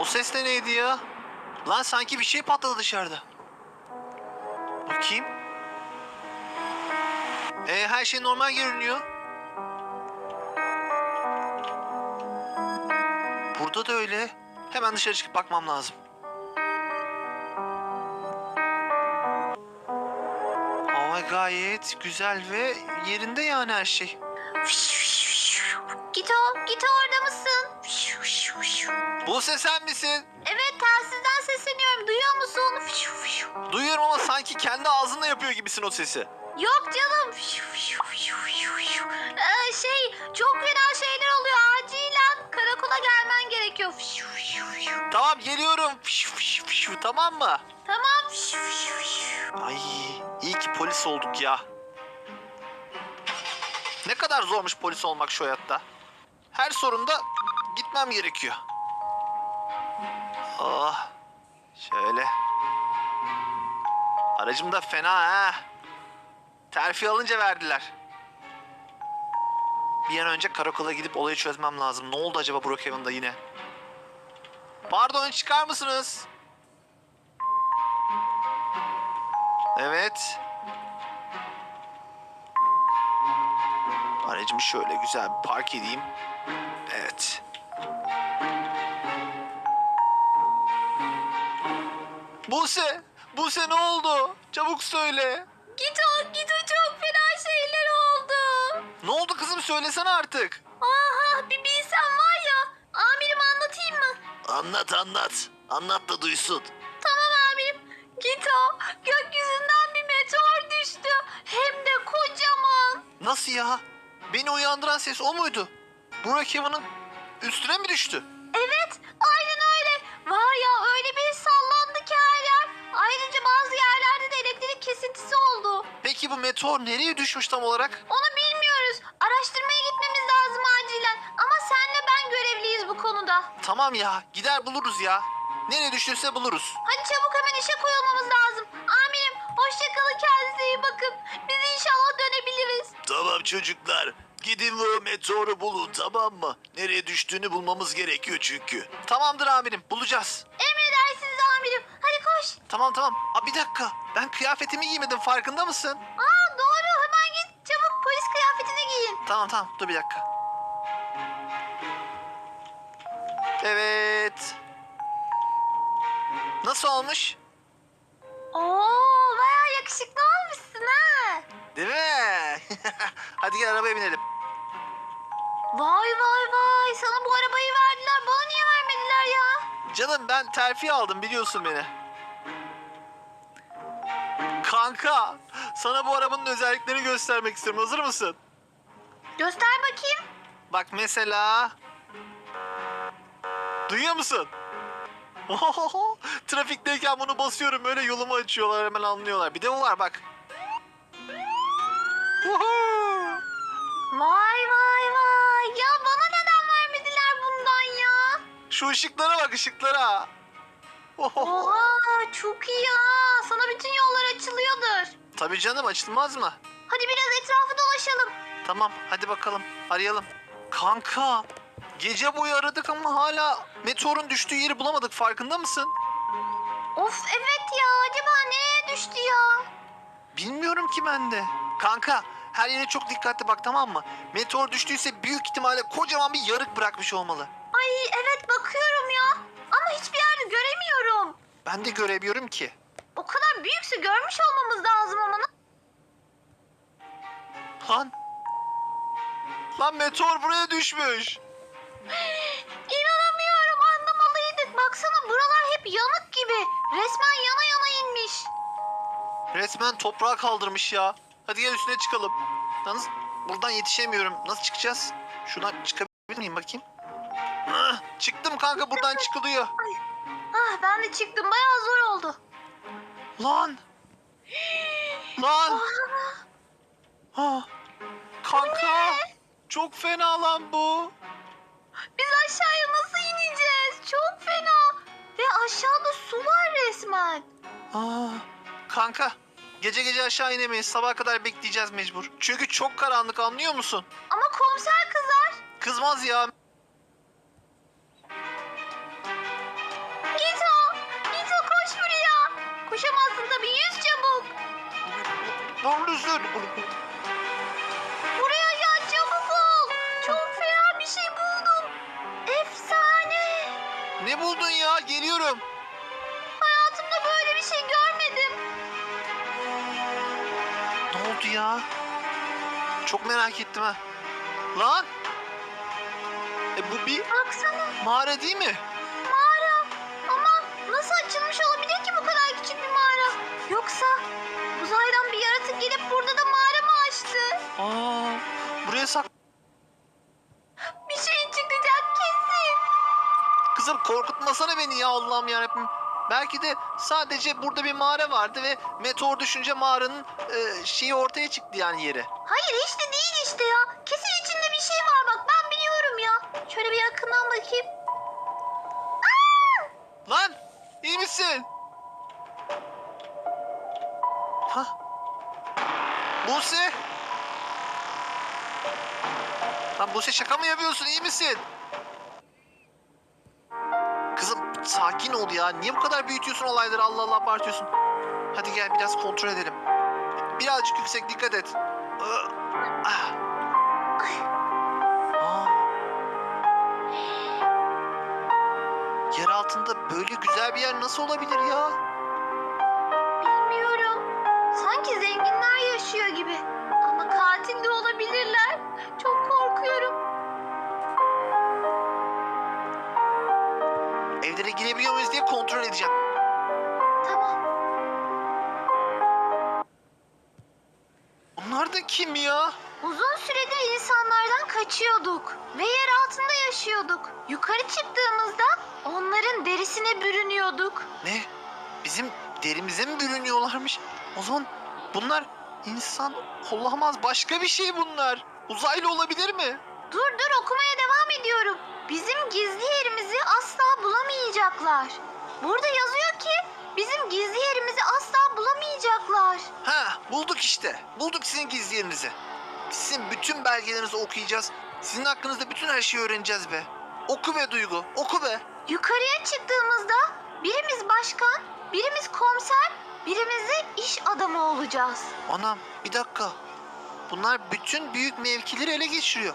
O ses de neydi ya? Lan sanki bir şey patladı dışarıda. Bakayım. E, her şey normal görünüyor. Burada da öyle. Hemen dışarı çıkıp bakmam lazım. Ama gayet güzel ve yerinde yani her şey. Gito, Gito orada mısın? Buse sen misin? Evet telsizden sesleniyorum. Duyuyor musun? Duyuyorum ama sanki kendi ağzınla yapıyor gibisin o sesi. Yok canım. Ee, şey çok fena şeyler oluyor. Acilen karakola gelmen gerekiyor. Tamam geliyorum. Tamam mı? Tamam. Ay iyi ki polis olduk ya. Ne kadar zormuş polis olmak şu hayatta. Her sorunda gitmem gerekiyor. Ah şöyle. Aracım da fena ha. Terfi alınca verdiler. Bir an önce karakola gidip olayı çözmem lazım. Ne oldu acaba Brookhaven'da yine? Pardon çıkar mısınız? Evet. Aracımı şöyle güzel bir park edeyim. Evet. Buse, Buse ne oldu? Çabuk söyle. Gito, Gito çok fena şeyler oldu. Ne oldu kızım söylesene artık. Aha bir bilsem var ya. Amirim anlatayım mı? Anlat anlat. Anlat da duysun. Tamam amirim. Gito, gökyüzünden bir meteor düştü. Hem de kocaman. Nasıl ya? Beni uyandıran ses o muydu? Brookhaven'ın üstüne mi düştü? Ayrıca bazı yerlerde de elektrik kesintisi oldu. Peki bu meteor nereye düşmüş tam olarak? Onu bilmiyoruz. Araştırmaya gitmemiz lazım acilen. Ama senle ben görevliyiz bu konuda. Tamam ya gider buluruz ya. Nereye düştüyse buluruz. Hadi çabuk hemen işe koyulmamız lazım. Amirim, hoşçakalın kendinize iyi bakın. Biz inşallah dönebiliriz. Tamam çocuklar. Gidin ve o meteoru bulun tamam mı? Nereye düştüğünü bulmamız gerekiyor çünkü. Tamamdır amirim bulacağız. Amirim. Koş. Tamam tamam. Aa, bir dakika ben kıyafetimi giymedim farkında mısın? Aa doğru hemen git. Çabuk polis kıyafetini giyin. Tamam tamam dur bir dakika. Evet. Nasıl olmuş? Oo bayağı yakışıklı olmuşsun ha. Değil mi? Hadi gel arabaya binelim. Vay vay vay sana bu arabayı verdiler bana niye vermediler ya? Canım ben terfi aldım biliyorsun beni. Kanka sana bu arabanın özelliklerini göstermek istiyorum. Hazır mısın? Göster bakayım. Bak mesela... Duyuyor musun? Ohoho, Trafikteyken bunu basıyorum böyle yolumu açıyorlar hemen anlıyorlar. Bir de bu var bak. Woohoo! Vay vay vay ya bana neden vermediler bundan ya? Şu ışıklara bak ışıklara. Oha çok iyi ya sana bütün yollar açılıyordur. Tabii canım açılmaz mı? Hadi biraz etrafı dolaşalım. Tamam hadi bakalım arayalım. Kanka gece boyu aradık ama hala meteorun düştüğü yeri bulamadık farkında mısın? Of evet ya acaba nereye düştü ya? Bilmiyorum ki ben de. Kanka her yere çok dikkatli bak tamam mı? Meteor düştüyse büyük ihtimalle kocaman bir yarık bırakmış olmalı. Hiçbir yerde göremiyorum. Ben de göremiyorum ki. O kadar büyükse görmüş olmamız lazım ama. Lan. Lan meteor buraya düşmüş. İnanamıyorum anlamalıydık. Baksana buralar hep yanık gibi. Resmen yana yana inmiş. Resmen toprağa kaldırmış ya. Hadi gel üstüne çıkalım. Yalnız buradan yetişemiyorum. Nasıl çıkacağız? Şuradan çıkabilir miyim bakayım? Ah, çıktım kanka buradan çıkılıyor. Ah ben de çıktım bayağı zor oldu. Lan. Lan. Aa, Ah. Kanka. Çok fena lan bu. biz aşağıya nasıl ineceğiz? Çok fena. Ve aşağıda su var resmen. Aa, kanka gece gece aşağı inemeyiz. Sabaha kadar bekleyeceğiz mecbur. Çünkü çok karanlık anlıyor musun? Ama komiser kızar. Kızmaz ya. Buraya. Koşamazsın tabii yüz çabuk. Burlusun. Buraya gel çabuk ol. Çok fena bir şey buldum. Efsane. Ne buldun ya? Geliyorum. Hayatımda böyle bir şey görmedim. Ne oldu ya? Çok merak ettim ha. Lan! E bu bir Baksana mağara değil mi? Nasıl açılmış olabilir ki bu kadar küçük bir mağara? Yoksa uzaydan bir yaratık gelip burada da mağara mı açtı? Aa, buraya sak... Bir şey çıkacak kesin. Kızım korkutmasana beni ya Allah'ım yarabbim. Belki de sadece burada bir mağara vardı ve meteor düşünce mağaranın e, şeyi ortaya çıktı yani yeri. Hayır işte değil işte ya. Kesin içinde bir şey var bak ben biliyorum ya. Şöyle bir yakından bakayım. Misin? Ha? Buse! Lan Buse şaka mı yapıyorsun? İyi misin? Kızım sakin ol ya. Niye bu kadar büyütüyorsun olayları? Allah Allah abartıyorsun. Hadi gel biraz kontrol edelim. Birazcık yüksek dikkat et. Ah. Altında böyle güzel bir yer nasıl olabilir ya? Bilmiyorum. Sanki zenginler yaşıyor gibi. Ama katil de olabilirler. Çok korkuyorum. Evlere girebiliyor muyuz diye kontrol edeceğim. Tamam. Bunlar da kim ya? Uzun süredir insanlardan kaçıyorduk ve yer altında yaşıyorduk. Yukarı çıktığımızda onların derisine bürünüyorduk. Ne? Bizim derimize mi bürünüyorlarmış? O zaman bunlar insan olamaz. Başka bir şey bunlar. Uzaylı olabilir mi? Dur dur okumaya devam ediyorum. Bizim gizli yerimizi asla bulamayacaklar. Burada yazıyor ki bizim gizli yerimizi asla bulamayacaklar. Ha bulduk işte. Bulduk sizin gizli yerinizi. Sizin bütün belgelerinizi okuyacağız. Sizin hakkınızda bütün her şeyi öğreneceğiz be. Oku be Duygu. Oku be. Yukarıya çıktığımızda birimiz başkan, birimiz komiser, birimiz de iş adamı olacağız. Anam bir dakika. Bunlar bütün büyük mevkileri ele geçiriyor.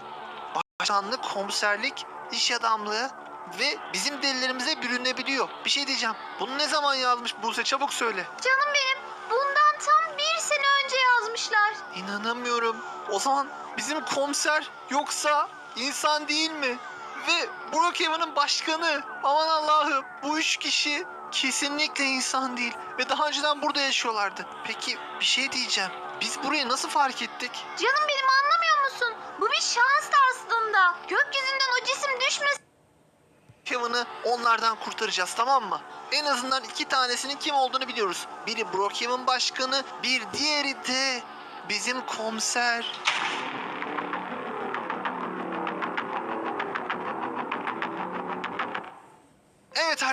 Başkanlık, komiserlik, iş adamlığı ve bizim delilerimize bürünebiliyor. Bir şey diyeceğim. Bunu ne zaman yazmış Buse çabuk söyle. Canım benim bundan tam bir sene önce yazmışlar. İnanamıyorum. O zaman bizim komiser yoksa insan değil mi? Ve Brookhaven'ın başkanı. Aman Allah'ım bu üç kişi kesinlikle insan değil. Ve daha önceden burada yaşıyorlardı. Peki bir şey diyeceğim. Biz burayı nasıl fark ettik? Canım benim anlamıyor musun? Bu bir şanstı aslında. Gökyüzünden o cisim düşmesin. Kevin'ı onlardan kurtaracağız tamam mı? En azından iki tanesinin kim olduğunu biliyoruz. Biri Brookhaven başkanı, bir diğeri de bizim komiser.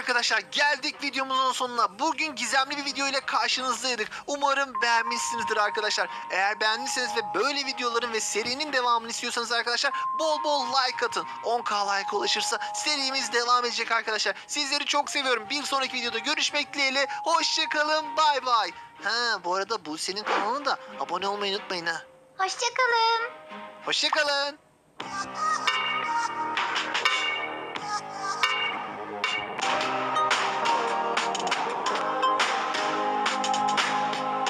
Arkadaşlar geldik videomuzun sonuna. Bugün gizemli bir video ile karşınızdaydık. Umarım beğenmişsinizdir arkadaşlar. Eğer beğendiyseniz ve böyle videoların ve serinin devamını istiyorsanız arkadaşlar bol bol like atın. 10k like ulaşırsa serimiz devam edecek arkadaşlar. Sizleri çok seviyorum. Bir sonraki videoda görüşmek dileğiyle. Hoşçakalın. Bay bay. Ha bu arada bu senin kanalına da abone olmayı unutmayın ha. Hoşçakalın. Hoşçakalın.